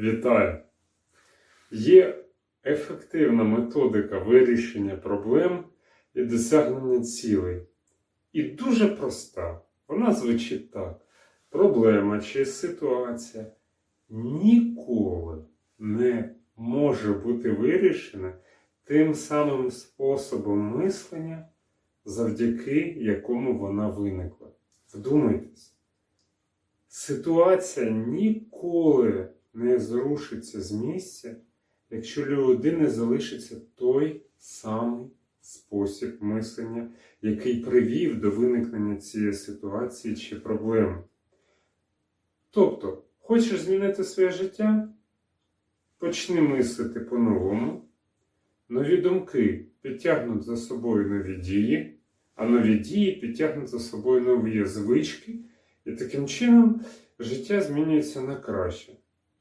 Вітаю! Є ефективна методика вирішення проблем і досягнення цілей. І дуже проста. Вона звучить так: проблема чи ситуація ніколи не може бути вирішена тим самим способом мислення, завдяки якому вона виникла. Вдумайтесь. Ситуація ніколи не зрушиться з місця, якщо людини залишиться той самий спосіб мислення, який привів до виникнення цієї ситуації чи проблеми. Тобто, хочеш змінити своє життя? Почни мислити по-новому. Нові думки підтягнуть за собою нові дії, а нові дії підтягнуть за собою нові звички. І таким чином життя змінюється на краще.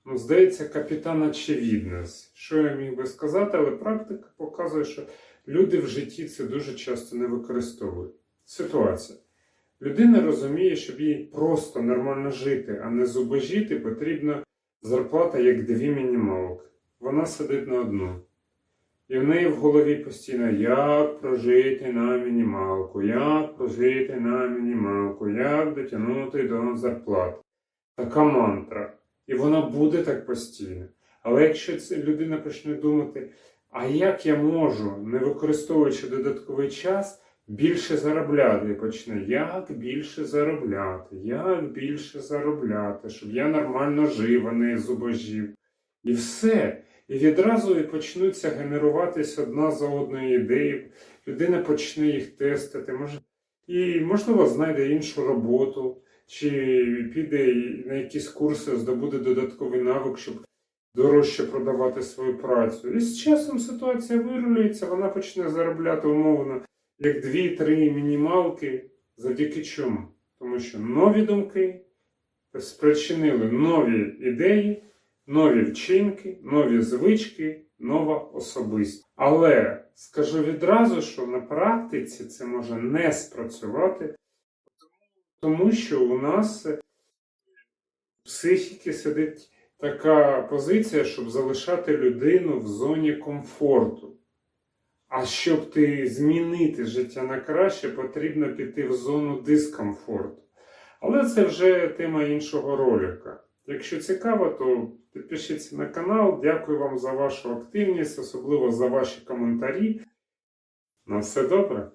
Ну, здається, капітан очевидність. Що я міг би сказати, але практика показує, що люди в житті це дуже часто не використовують. Ситуація. Людина розуміє, щоб їй просто нормально жити, а не зубожіти, потрібна зарплата як дві мінімалки. Вона сидить на одну. І в неї в голові постійно як прожити на мінімалку, як прожити на мінімалку, як дотягнути до зарплати. Така мантра. І вона буде так постійно. Але якщо людина почне думати, а як я можу, не використовуючи додатковий час, більше заробляти, почне, як більше заробляти, як більше заробляти, щоб я нормально жив, а не зубожів. І все. І відразу і почнуться генеруватись одна за одною ідеї. Людина почне їх тестити, може, і, можливо, знайде іншу роботу, чи піде на якісь курси, здобуде додатковий навик, щоб дорожче продавати свою працю. І з часом ситуація вирулюється, вона почне заробляти умовно як дві-три мінімалки. Завдяки чому? Тому що нові думки спричинили нові ідеї нові вчинки, нові звички, нова особистість. Але скажу відразу, що на практиці це може не спрацювати, тому що у нас в психіки сидить така позиція, щоб залишати людину в зоні комфорту. А щоб ти змінити життя на краще, потрібно піти в зону дискомфорту. Але це вже тема іншого ролика. Якщо цікаво, то підпишіться на канал. Дякую вам за вашу активність, особливо за ваші коментарі. На все добре!